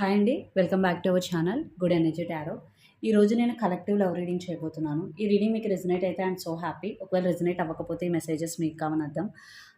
Hi అండి. Welcome back to our channel good energy tarot. ఈ రోజు నేను కలెక్టివ్ లవ్ రీడింగ్ చేయబోతున్నాను. ఈ రీడింగ్ మీకు రెజినేట్ అయితే ఐఎమ్ సో హ్యాపీ. ఒకవేళ రెజినేట్ అవ్వకపోతే ఈ మెసేజెస్ మీకు కావని అర్థం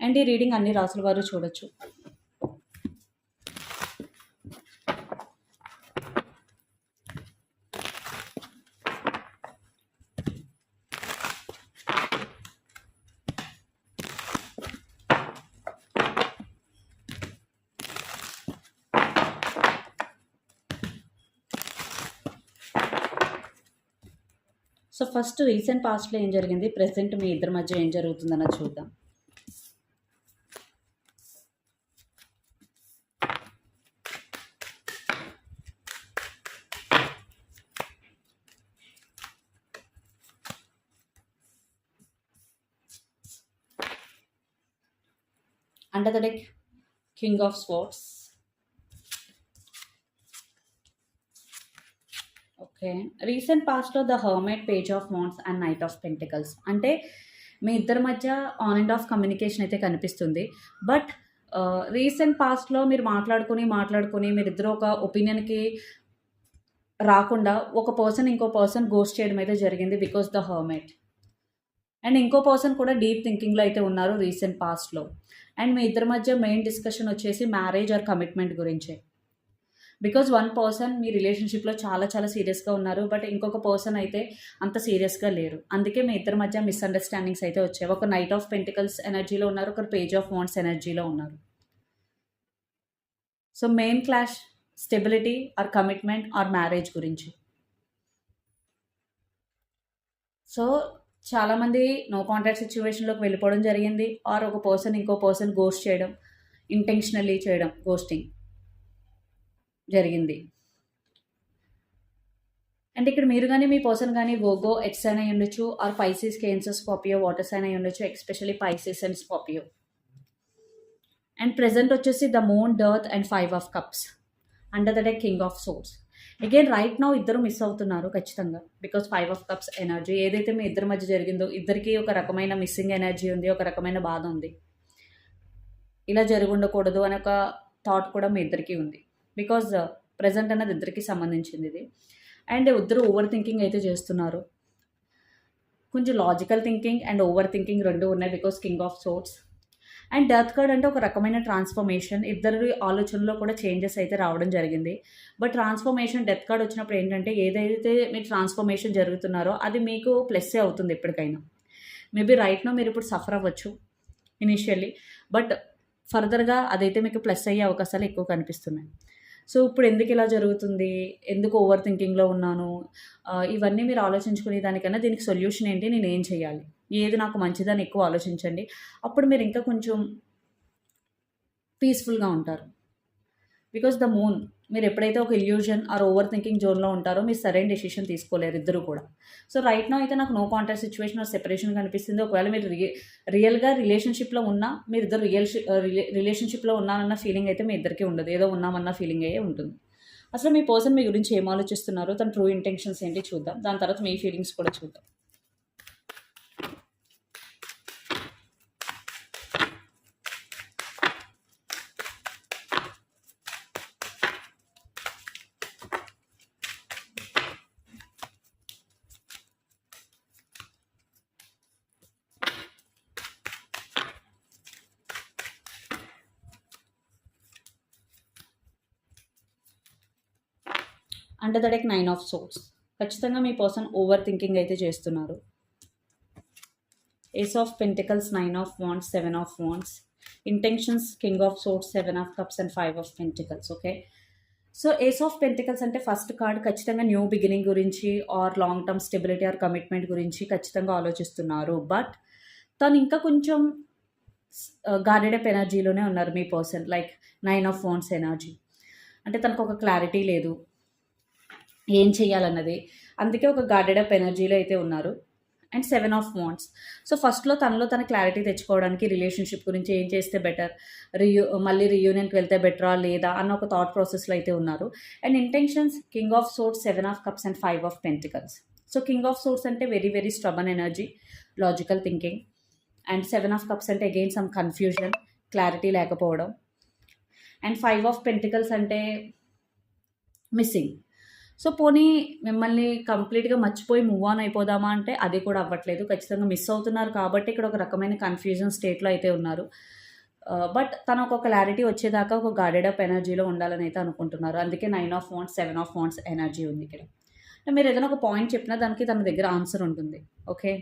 అండ్ ఈ రీడింగ్ అన్ని రాసుల వారు చూడొచ్చు. సో ఫస్ట్ రీసెంట్ పాస్ట్లో ఏం జరిగింది? ప్రెసెంట్ మీ ఇద్దరి మధ్య ఏం జరుగుతుందన్నది చూద్దాం. Under the deck king of swords okay recent పాస్ట్లో the hermit page of wands and knight of pentacles అంటే మీ ఇద్దరి మధ్య ఆన్ అండ్ ఆఫ్ కమ్యూనికేషన్ అయితే కనిపిస్తుంది. బట్ రీసెంట్ పాస్ట్లో మీరు మాట్లాడుకుని మాట్లాడుకుని మీరిద్దరు ఒక ఒపీనియన్కి రాకుండా ఒక పర్సన్ ఇంకో పర్సన్ గోస్ట్ చేయడం అయితే జరిగింది బికాస్ ద హర్మేట్ అండ్ ఇంకో పర్సన్ కూడా డీప్ థింకింగ్లో అయితే ఉన్నారు రీసెంట్ పాస్ట్లో అండ్ మీ ఇద్దరి మధ్య మెయిన్ డిస్కషన్ వచ్చేసి మ్యారేజ్ ఆర్ కమిట్మెంట్ గురించే. బికాజ్ వన్ పర్సన్ మీ రిలేషన్షిప్లో చాలా చాలా సీరియస్గా ఉన్నారు బట్ ఇంకొక పర్సన్ అయితే అంత సీరియస్గా లేరు. అందుకే మీ ఇద్దరి మధ్య మిస్అండర్స్టాండింగ్స్ అయితే వచ్చాయి. ఒక నైట్ ఆఫ్ పెంటికల్స్ ఎనర్జీలో ఉన్నారు ఒకరు పేజ్ ఆఫ్ వాంట్స్ ఎనర్జీలో ఉన్నారు. So main clash stability or commitment or marriage గురించి. సో చాలామంది నో కాంటాక్ట్ సిచ్యువేషన్లోకి వెళ్ళిపోవడం జరిగింది. ఆర్ ఒక పర్సన్ ఇంకో పర్సన్ గోస్ట్ చేయడం ఇంటెన్షనల్లీ చేయడం గోస్టింగ్ జరిగింది. అంటే ఇక్కడ మీరు కానీ మీ పర్సన్ కానీ వోగో ఎక్స్ అయినా అయి ఉండొచ్చు or Pisces Cancer Scorpio water sign అయి ఉండొచ్చు especially Pisces and Scorpio and present వచ్చేసి the moon dearth and five of cups under the deck king of swords again right now ఇద్దరు మిస్ అవుతున్నారు ఖచ్చితంగా. Because five of cups energy ఏదైతే మీ ఇద్దరి మధ్య జరిగిందో ఇద్దరికి ఒక రకమైన మిస్సింగ్ ఎనర్జీ ఉంది ఒక రకమైన బాధ ఉంది. ఇలా జరిగి ఉండకూడదు అనే ఒక థాట్ కూడా మీ ఇద్దరికి ఉంది. బికాజ్ ప్రజెంట్ uh, అన్నది ఇద్దరికి సంబంధించింది ఇది. అండ్ ఇద్దరు ఓవర్ థింకింగ్ అయితే చేస్తున్నారు. కొంచెం logical thinking and over thinking రెండు ఉన్నాయి because king of swords and death card అంటే ఒక రకమైన ట్రాన్స్ఫర్మేషన్. ఇద్దరి ఆలోచనలో కూడా చేంజెస్ అయితే రావడం జరిగింది. బట్ ట్రాన్స్ఫర్మేషన్ డెత్ కార్డ్ వచ్చినప్పుడు ఏంటంటే ఏదైతే మీరు ట్రాన్స్ఫర్మేషన్ జరుగుతున్నారో అది మీకు ప్లస్సే అవుతుంది ఎప్పటికైనా. మేబీ రైట్నో మీరు ఇప్పుడు సఫర్ అవ్వచ్చు ఇనిషియల్లీ. బట్ ఫర్దర్గా అదైతే మీకు ప్లస్ అయ్యే అవకాశాలు ఎక్కువ కనిపిస్తున్నాయి. సో ఇప్పుడు ఎందుకు ఇలా జరుగుతుంది? ఎందుకు ఓవర్ థింకింగ్లో ఉన్నాను? ఇవన్నీ మీరు ఆలోచించుకునే దానికన్నా దీనికి సొల్యూషన్ ఏంటి? నేను ఏం చేయాలి ఏది నాకు మంచిదని ఎక్కువ ఆలోచించండి. అప్పుడు మీరు ఇంకా కొంచెం పీస్ఫుల్గా ఉంటారు. బికాస్ ద మూన్ మీరు ఎప్పుడైతే ఒక ఇల్యూజన్ ఆర్ ఓవర్ థింకింగ్ జోన్లో ఉంటారో మీరు సరైన డెసిషన్ తీసుకోలేరు ఇద్దరు కూడా. సో రైట్ నా అయితే నాకు no contact situation or separation కనిపిస్తుంది. ఒకవేళ మీరు రియల్ రియల్గా రిలేషన్షిప్లో ఉన్నా మీరు ఇద్దరు రియల్ రిలేషన్షిప్లో uh, ఉన్నానన్న ఫీలింగ్ అయితే మీ ఇద్దరికీ ఉండదు. ఏదో ఉన్నామన్న ఫీలింగ్ అయ్యే ఉంటుంది. అసలు మీ పర్సన్ మీ గురించి ఏం ఆలోచిస్తున్నారో తన ట్రూ ఇంటెన్షన్స్ ఏంటి చూద్దాం. దాని తర్వాత మీ ఫీలింగ్స్ కూడా చూద్దాం. Under the deck nine of swords ఖచ్చితంగా మీ పర్సన్ ఓవర్ థింకింగ్ అయితే చేస్తున్నారు. Ace of pentacles nine of wands seven of wands intentions king of swords seven of cups and five of pentacles okay so ace of pentacles అంటే first card ఖచ్చితంగా new beginning గురించి or long term stability or commitment గురించి ఖచ్చితంగా ఆలోచిస్తున్నారు. But తను ఇంకా కొంచెం guarded up ఎనర్జీలోనే ఉన్నారు మీ పర్సన్ లైక్ నైన్ ఆఫ్ ఫోన్స్ ఎనర్జీ అంటే తనకు ఒక క్లారిటీ లేదు. ఏం చేయాలన్నది అందుకే ఒక గార్డెడ్ అప్ ఎనర్జీలో అయితే ఉన్నారు. And seven of wands so ఫస్ట్లో తనలో తన క్లారిటీ తెచ్చుకోవడానికి రిలేషన్షిప్ గురించి ఏం చేస్తే బెటర్ రియూ మళ్ళీ రియూనియన్కి వెళ్తే బెటరా లేదా? అన్న ఒక థాట్ ప్రాసెస్లో అయితే ఉన్నారు. And intentions king of swords seven of cups and five of pentacles so king of swords అంటే very very stubborn energy logical thinking and seven of cups అంటే అగైన్ సమ్ కన్ఫ్యూజన్ క్లారిటీ లేకపోవడం. And five of pentacles అంటే missing so పోనీ మిమ్మల్ని కంప్లీట్గా మర్చిపోయి move on అయిపోదామా అంటే అది కూడా అవ్వట్లేదు. ఖచ్చితంగా మిస్ అవుతున్నారు కాబట్టి ఇక్కడ ఒక రకమైన కన్ఫ్యూజన్ స్టేట్లో అయితే ఉన్నారు. బట్ తన ఒక క్లారిటీ వచ్చేదాకా ఒక గార్డెడ్ అప్ ఎనర్జీలో ఉండాలని అయితే అనుకుంటున్నారు. అందుకే nine of wands seven of wands energy ఉంది ఇక్కడ. మీరు ఏదైనా ఒక పాయింట్ చెప్పినా దానికి తన దగ్గర ఆన్సర్ ఉంటుంది. ఓకే?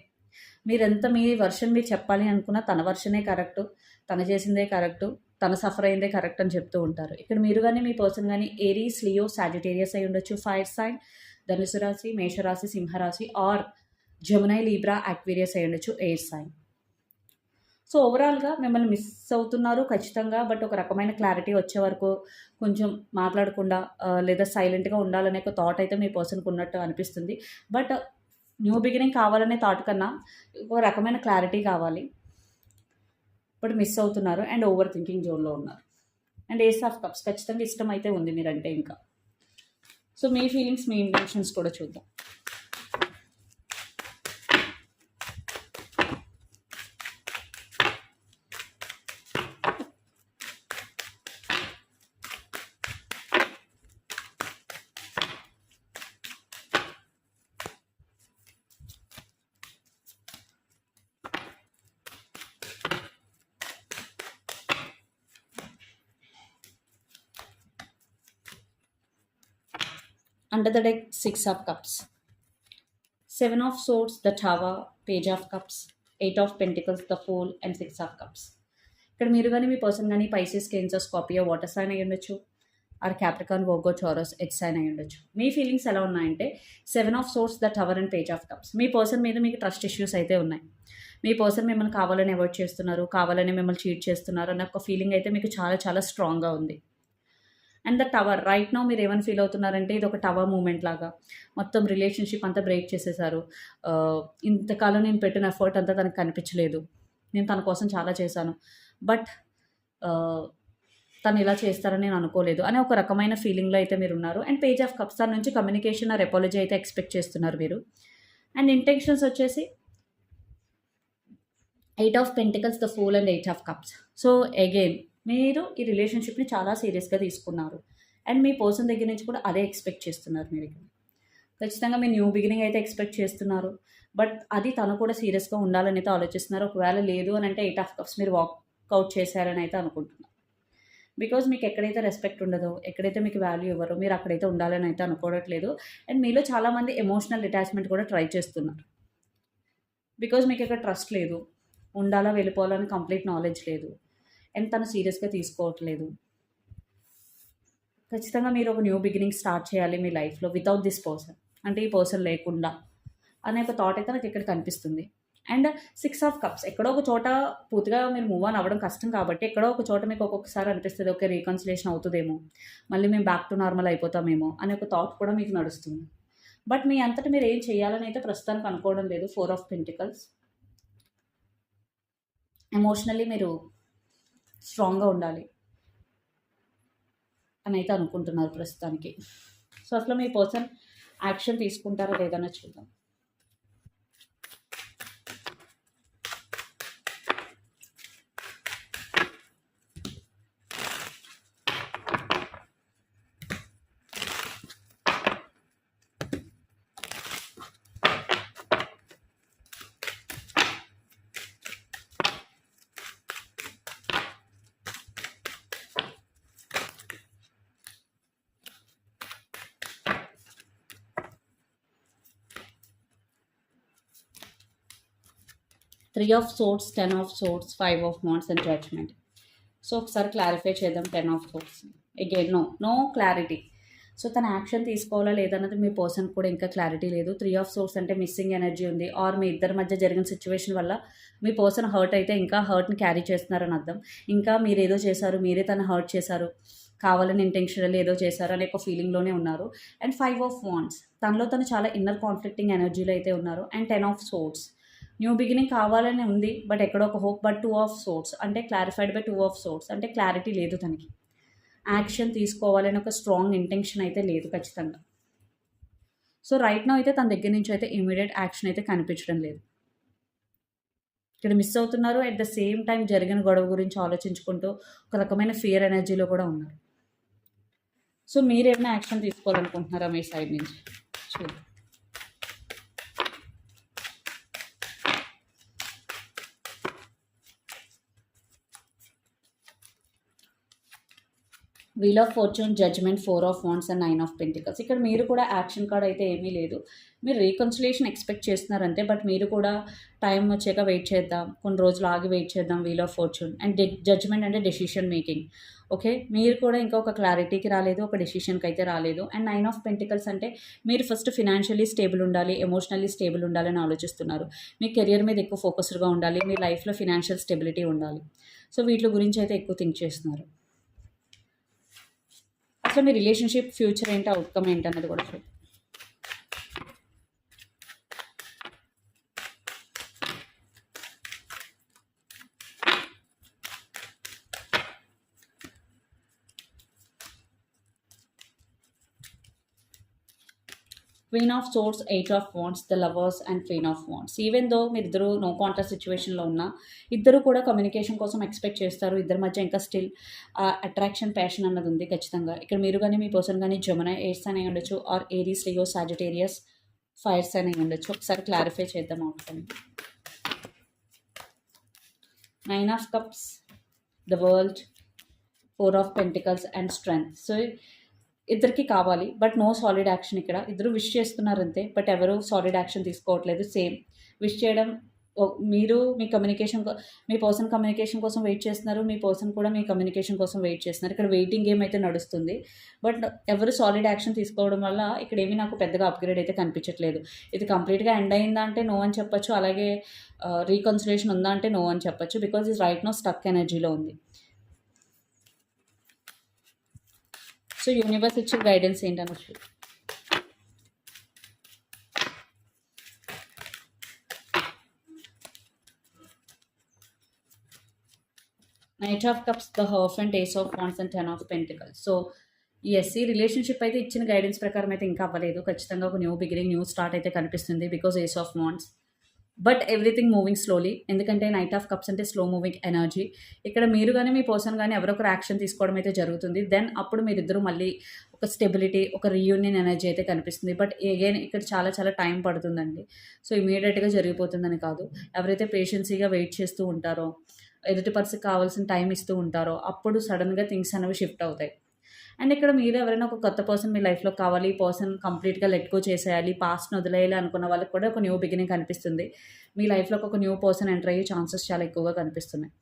మీరు ఎంత మీ వర్షన్ మీరు చెప్పాలి అనుకున్నా తన వర్షనే కరెక్ట్ తన చేసిందే కరెక్ట్. తన సఫర్ అయిందే కరెక్ట్ అని చెప్తూ ఉంటారు. ఇక్కడ మీరు కానీ మీ పర్సన్ కానీ ఏరీస్ లియో సాజిటేరియస్ అయి ఉండొచ్చు ఫైర్ సైన్ ధనుసు రాశి మేషరాశి సింహరాశి ఆర్ జమునై లీబ్రా యాక్వేరియస్ అయి ఉండొచ్చు ఎయిర్ సైన్ సో ఓవరాల్గా మిమ్మల్ని మిస్ అవుతున్నారు ఖచ్చితంగా బట్ ఒక రకమైన క్లారిటీ వచ్చే వరకు కొంచెం మాట్లాడకుండా లేదా సైలెంట్గా ఉండాలనే ఒక థాట్ అయితే మీ పర్సన్కి ఉన్నట్టు అనిపిస్తుంది. బట్ న్యూ బిగినింగ్ కావాలనే థాట్ కన్నా ఒక రకమైన క్లారిటీ కావాలి. బట్ మిస్ అవుతున్నారు అండ్ ఓవర్ థింకింగ్ జోన్లో ఉన్నారు. అండ్ ఏస్ ఆఫ్ కప్స్ ఖచ్చితంగా ఇష్టం అయితే ఉంది మీరంటే ఇంకా. సో మీ ఫీలింగ్స్ మీ ఇంటెన్షన్స్ కూడా చూద్దాం. Under the deck six of cups. Seven of swords the tower page of cups. Eight of pentacles the fool and six of cups ఇక్కడ మీరు కానీ మీ పర్సన్ కానీ Pisces Cancer Scorpio water sign అయి ఉండొచ్చు. ఆర్ క్యాప్రికాన్ వోగో చోరస్ ఎక్స్ sign అయి ఉండొచ్చు. మీ ఫీలింగ్స్ ఎలా ఉన్నాయంటే seven of swords the tower and page of cups me person మీద మీకు ట్రస్ట్ ఇష్యూస్ అయితే ఉన్నాయి. మీ పర్సన్ మిమ్మల్ని కావాలని అవాయిడ్ చేస్తున్నారు కావాలని మిమ్మల్ని చీట్ చేస్తున్నారు అన్న ఒక ఫీలింగ్ అయితే మీకు చాలా చాలా స్ట్రాంగ్గా ఉంది. And the tower. Right no మీరు ఏమైనా ఫీల్ అవుతున్నారంటే ఇది ఒక టవర్ మూమెంట్ లాగా. మొత్తం రిలేషన్షిప్ అంతా బ్రేక్ చేసేసారు. Uh, ఇంతకాలం నేను పెట్టిన ఎఫర్ట్ అంతా తనకు కనిపించలేదు. నేను తన కోసం చాలా చేశాను. బట్ uh, తను ఇలా చేస్తారని నేను అనుకోలేదు అనే ఒక రకమైన ఫీలింగ్లో అయితే మీరు ఉన్నారు. అండ్ పేజ్ ఆఫ్ కప్స్ తన నుంచి కమ్యూనికేషన్ ఆర్ ఎపాలజీ అయితే ఎక్స్పెక్ట్ చేస్తున్నారు మీరు. అండ్ ఇంటెన్షన్స్ వచ్చేసి eight of pentacles the fool and eight of cups so again మీరు ఈ రిలేషన్షిప్ని చాలా సీరియస్గా తీసుకున్నారు. అండ్ మీ పర్సన్ దగ్గర నుంచి కూడా అదే ఎక్స్పెక్ట్ చేస్తున్నారు మీరు ఇక్కడ. ఖచ్చితంగా మీరు న్యూ బిగినింగ్ అయితే ఎక్స్పెక్ట్ చేస్తున్నారు. బట్ అది తను కూడా సీరియస్గా ఉండాలని అయితే ఆలోచిస్తున్నారు. ఒకవేళ లేదు అని అంటే ఎయిట్ ఆఫ్ కప్స్ మీరు వాక్అవుట్ చేశారని అయితే అనుకుంటున్నారు. బికాజ్ మీకు ఎక్కడైతే రెస్పెక్ట్ ఉండదో ఎక్కడైతే మీకు వాల్యూ ఇవ్వరో మీరు అక్కడైతే ఉండాలని అయితే అనుకోవట్లేదు. అండ్ మీలో చాలామంది ఎమోషనల్ అటాచ్మెంట్ కూడా ట్రై చేస్తున్నారు. బికాజ్ మీకు ఇక్కడ ట్రస్ట్ లేదు. ఉండాలా వెళ్ళిపోవాలని కంప్లీట్ నాలెడ్జ్ లేదు. అండ్ తను సీరియస్గా తీసుకోవట్లేదు. ఖచ్చితంగా మీరు ఒక న్యూ బిగినింగ్ స్టార్ట్ చేయాలి మీ లైఫ్లో వితౌట్ దిస్ పర్సన్. అంటే ఈ పర్సన్ లేకుండా అనే ఒక థాట్ అయితే నాకు ఇక్కడ కనిపిస్తుంది. And six of cups. ఎక్కడో ఒక చోట పూర్తిగా మీరు మూవ్ ఆన్ అవ్వడం కష్టం కాబట్టి ఎక్కడో ఒక చోట మీకు ఒక్కొక్కసారి అనిపిస్తుంది ఓకే రీకన్సిలేషన్ అవుతుందేమో. మళ్ళీ మేము బ్యాక్ టు నార్మల్ అయిపోతామేమో. అనే ఒక థాట్ కూడా మీకు నడుస్తుంది. బట్ మీ అంతటి మీరు ఏం చేయాలని అయితే ప్రస్తుతానికి అనుకోవడం లేదు. ఫోర్ ఆఫ్ పెంటికల్స్ ఎమోషనల్లీ మీరు స్ట్రాంగ్గా ఉండాలి అని అయితే అనుకుంటున్నారు ప్రస్తుతానికి. సో అసలు మీ పర్సన్ యాక్షన్ తీసుకుంటారా లేదన్నా చూద్దాం. Three of swords ten of swords five of wands and judgement. So ఒకసారి క్లారిఫై చేద్దాం ten of swords again no no clarity so తన యాక్షన్ తీసుకోవాలా లేదన్నది మీ పర్సన్ కూడా ఇంకా క్లారిటీ లేదు. త్రీ ఆఫ్ సోర్స్ అంటే మిస్సింగ్ ఎనర్జీ ఉంది. ఆర్ మీ ఇద్దరి మధ్య జరిగిన సిచ్యువేషన్ వల్ల మీ పర్సన్ హర్ట్ అయితే ఇంకా హర్ట్ని క్యారీ చేస్తున్నారని అర్థం. ఇంకా మీరు ఏదో చేశారు మీరే తను హర్ట్ చేశారు కావాలని ఇంటెన్షనల్ ఏదో చేశారు అనే ఒక ఫీలింగ్లోనే ఉన్నారు. అండ్ ఫైవ్ ఆఫ్ వాన్స్ తనలో తను చాలా ఇన్నర్ కాన్ఫ్లిక్టింగ్ ఎనర్జీలో అయితే ఉన్నారు. And ten of swords new beginning కావాలని ఉంది బట్ ఎక్కడో ఒక hope but two of swords అంటే clarified by two of swords అంటే క్లారిటీ లేదు తనకి. యాక్షన్ తీసుకోవాలని ఒక స్ట్రాంగ్ ఇంటెన్షన్ అయితే లేదు ఖచ్చితంగా. సో రైట్ నో అయితే తన దగ్గర నుంచి అయితే ఇమీడియట్ యాక్షన్ అయితే కనిపించడం లేదు. ఇక్కడ మిస్ అవుతున్నారు అట్ ద సేమ్ టైం జరిగిన గొడవ గురించి ఆలోచించుకుంటూ ఒక రకమైన ఫియర్ ఎనర్జీలో కూడా ఉన్నారు. సో మీరు ఏమైనా యాక్షన్ తీసుకోవాలనుకుంటున్నారా మీ సైడ్ నుంచి? చూద్దాం. Wheel of fortune judgement four of wands and nine of pentacles ఇక్కడ మీరు కూడా యాక్షన్ కార్డ్ అయితే ఏమీ లేదు. మీరు రీకన్సిలేషన్ ఎక్స్పెక్ట్ చేస్తున్నారంతే బట్ మీరు కూడా టైం వచ్చాక వెయిట్ చేద్దాం. కొన్ని రోజులు ఆగి వెయిట్ చేద్దాం wheel of fortune and judgement అంటే డెసిషన్ మేకింగ్ ఓకే మీరు కూడా ఇంకా ఒక క్లారిటీకి రాలేదు ఒక డెసిషన్కి అయితే రాలేదు. అండ్ నైన్ ఆఫ్ పెంటికల్స్ అంటే మీరు ఫస్ట్ ఫినాన్షియలీ స్టేబుల్ ఉండాలి ఎమోషనల్లీ స్టేబుల్ ఉండాలని ఆలోచిస్తున్నారు. మీ కెరియర్ మీద ఎక్కువ ఫోకస్డ్గా ఉండాలి మీ లైఫ్లో ఫినాన్షియల్ స్టెబిలిటీ ఉండాలి. సో వీటి గురించి అయితే ఎక్కువ థింక్ చేస్తున్నారు. అసలు మీ రిలేషన్షిప్ ఫ్యూచర్ ఏంటి? అవుట్కమ్ ఏంటి అన్నది కూడా చూద్దాం. Queen of swords eight of wands the lovers and queen of wands even though మీరు ఇద్దరు నో కాంటాక్ట్ సిచ్యువేషన్లో ఉన్నా ఇద్దరు కూడా కమ్యూనికేషన్ కోసం ఎక్స్పెక్ట్ చేస్తారు. ఇద్దరి మధ్య ఇంకా స్టిల్ అట్రాక్షన్ ప్యాషన్ అన్నది ఉంది ఖచ్చితంగా. ఇక్కడ మీరు కానీ మీ పర్సన్ కానీ జమున ఎయిర్స్ అని ఉండొచ్చు or Aries Leo Sagittarius fires అని ఉండొచ్చు. ఒకసారి క్లారిఫై చేద్దాం అవుతుంది nine of cups the world four of pentacles and strength so ఇద్దరికి కావాలి. బట్ నో సాలిడ్ యాక్షన్ ఇక్కడ. ఇద్దరు విష్ చేస్తున్నారు అంతే బట్ ఎవరు సాలిడ్ యాక్షన్ తీసుకోవట్లేదు. సేమ్. విష్ చేయడం మీరు మీ కమ్యూనికేషన్ మీ పర్సన్ కమ్యూనికేషన్ కోసం వెయిట్ చేస్తున్నారు. మీ పర్సన్ కూడా మీ కమ్యూనికేషన్ కోసం వెయిట్ చేస్తున్నారు. ఇక్కడ వెయిటింగ్ గేమ్ అయితే నడుస్తుంది. బట్ ఎవరు సాలిడ్ యాక్షన్ తీసుకోవడం వల్ల ఇక్కడ ఏమీ నాకు పెద్దగా అప్గ్రేడ్ అయితే కనిపించట్లేదు. ఇది కంప్లీట్గా ఎండ్ అయిందా అంటే నో అని చెప్పొచ్చు. అలాగే రీకన్సిలేషన్ ఉందా అంటే నో అని చెప్పొచ్చు. బికాజ్ ఇది రైట్ నో స్టక్ ఎనర్జీలో ఉంది. సో యూనివర్స్ ఇచ్చే గైడెన్స్ ఏంటనొచ్చు? Knight of cups the హర్ఫ్ and ace of wands and ten of pentacle so yes ఈ రిలేషన్షిప్ అయితే ఇచ్చిన గైడెన్స్ ప్రకారం అయితే ఇంకా అవ్వలేదు. ఖచ్చితంగా ఒక న్యూ బిగినింగ్ న్యూ స్టార్ట్ అయితే కనిపిస్తుంది because ace of wands but everything moving slowly ఎందుకంటే నైట్ ఆఫ్ కప్స్ అంటే స్లో మూవింగ్ ఎనర్జీ ఇక్కడ మీరు కానీ మీ పర్సన్ కానీ ఎవరొకరు యాక్షన్ తీసుకోవడం అయితే జరుగుతుంది. దెన్ అప్పుడు మీరిద్దరూ మళ్ళీ ఒక స్టెబిలిటీ ఒక రీయూనియన్ ఎనర్జీ అయితే కనిపిస్తుంది. బట్ అగైన్ ఇక్కడ చాలా చాలా టైం పడుతుందండి. సో ఇమీడియట్గా జరిగిపోతుందని కాదు. ఎవరైతే పేషెన్సీగా వెయిట్ చేస్తూ ఉంటారో ఎదుటి పర్సన్ కావాల్సిన టైం ఇస్తూ ఉంటారో అప్పుడు సడన్గా థింగ్స్ అనేవి షిఫ్ట్ అవుతాయి. అండ్ ఇక్కడ మీరు ఎవరైనా ఒక కొత్త పర్సన్ మీ లైఫ్లో కావాలి ఈ పర్సన్ కంప్లీట్గా లెట్ గో చేసేయాలి పాస్ట్ని వదిలేయాలి అనుకున్న వాళ్ళకి కూడా ఒక న్యూ బిగినింగ్ కనిపిస్తుంది. మీ లైఫ్లోకి ఒక న్యూ పర్సన్ ఎంటర్ అయ్యే ఛాన్సెస్ చాలా ఎక్కువగా కనిపిస్తున్నాయి.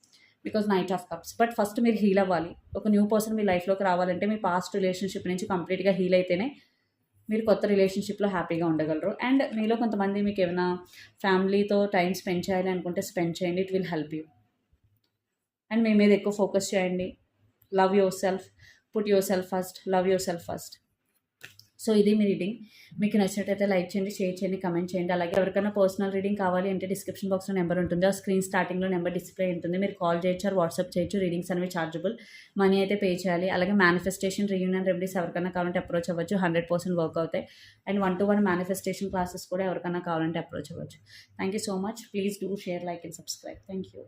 Because knight of cups. But first మీరు హీల్ అవ్వాలి. ఒక న్యూ పర్సన్ మీ లైఫ్లోకి రావాలంటే మీ పాస్ట్ రిలేషన్షిప్ నుంచి కంప్లీట్గా హీల్ అయితేనే మీరు కొత్త రిలేషన్షిప్లో హ్యాపీగా ఉండగలరు. అండ్ మీలో కొంతమంది మీకు ఏమైనా ఫ్యామిలీతో టైం స్పెండ్ చేయాలి అనుకుంటే స్పెండ్ చేయండి. It will help you. And మీ మీద ఎక్కువ ఫోకస్ చేయండి. Love yourself. Put yourself first love yourself first so ఇది మీ రీడింగ్ మీకు నచ్చినట్టయితే లైక్ చేయండి షేర్ చేయండి కమెంట్ చేయండి. అలాగే ఎవరికైనా పర్సనల్ రీడింగ్ కావాలి అంటే డిస్క్రిప్షన్ బాక్స్లో నెంబర్ ఉంటుంది. ఆ స్క్రీన్ స్టార్టింగ్లో నెంబర్ డిస్ప్లే ఉంటుంది. మీరు కాల్ చేయొచ్చు ఆర్ వాట్సాప్ చేయొచ్చు. రీడింగ్స్ అనేవి చార్జబుల్ మనీ అయితే పే చేయాలి. అలాగే మేనిఫెస్టేషన్ రీయూనియన్ రెమెడీస్ ఎవరికైనా కావాలంటే అప్రోచ్ అవ్వచ్చు. హండ్రెడ్ పర్సెంట్ వర్క్ అవుతాయి. And one to one manifestation classes కూడా ఎవరికైనా కావాలంటే అప్రోచ్ అవ్వచ్చు. Thank you so much please do share like and subscribe thank you